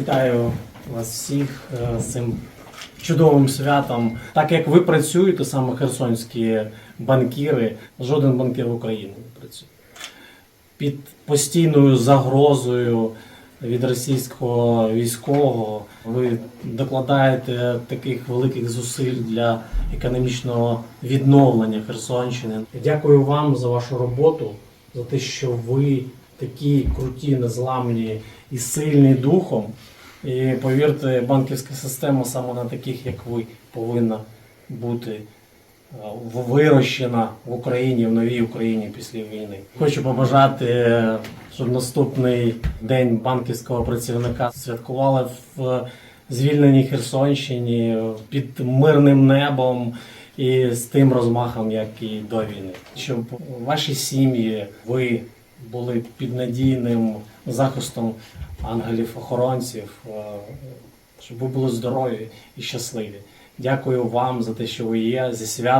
Вітаю вас всіх е, з цим чудовим святом. Так як ви працюєте, саме херсонські банкіри, жоден банкір в Україні не працює. Під постійною загрозою від російського військового ви докладаєте таких великих зусиль для економічного відновлення Херсонщини. Дякую вам за вашу роботу, за те, що ви такі круті, незламні і сильні духом. І повірте, банківська система саме на таких, як ви, повинна бути е, вирощена в Україні, в новій Україні після війни. Хочу побажати, е, щоб наступний день банківського працівника святкували в звільненій Херсонщині під мирним небом і з тим розмахом, як і до війни. Щоб ваші сім'ї, ви були під надійним захистом ангелів-охоронців, е, щоб ви були здорові і щасливі. Дякую вам за те, що ви є зі свят.